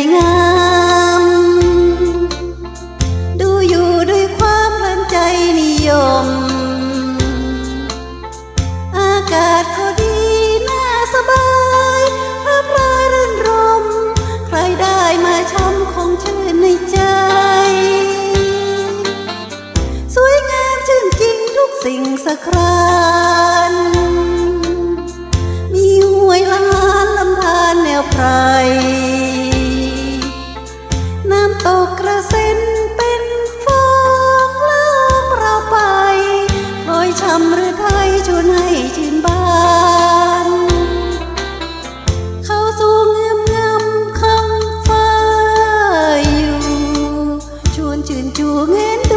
ยงาม ดูอยู่ด้วยความเพลินใจนิยม อากาศก็ดีน่าสบายพระพรายรื่นรม ใครได้มาชมคงชื่นในใจ สวยงามชื่นจริงทุกสิ่งสครานมีห้วยล้านลำธารแนวพราย chuyện chùa nghe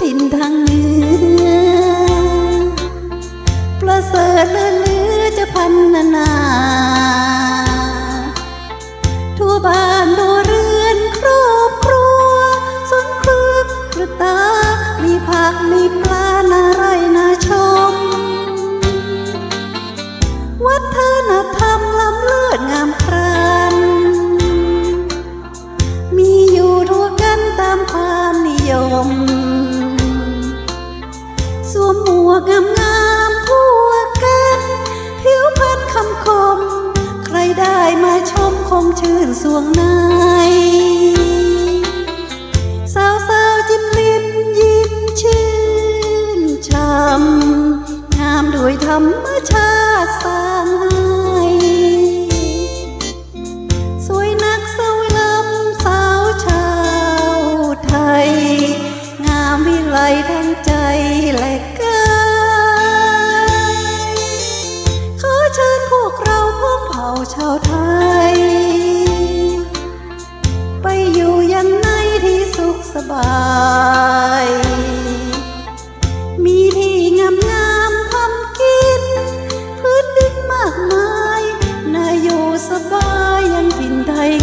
天堂里 งามงามทั่วกัน ผิวพรรณคำคม ใครได้มาชมคงชื่นสวงใน ชาวไทย ไปอยู่ยังไงที่สุขสบาย มีที่งามงามทำกิน พื้นดินมากมายน่าอยู่สบายยังถิ่นไทย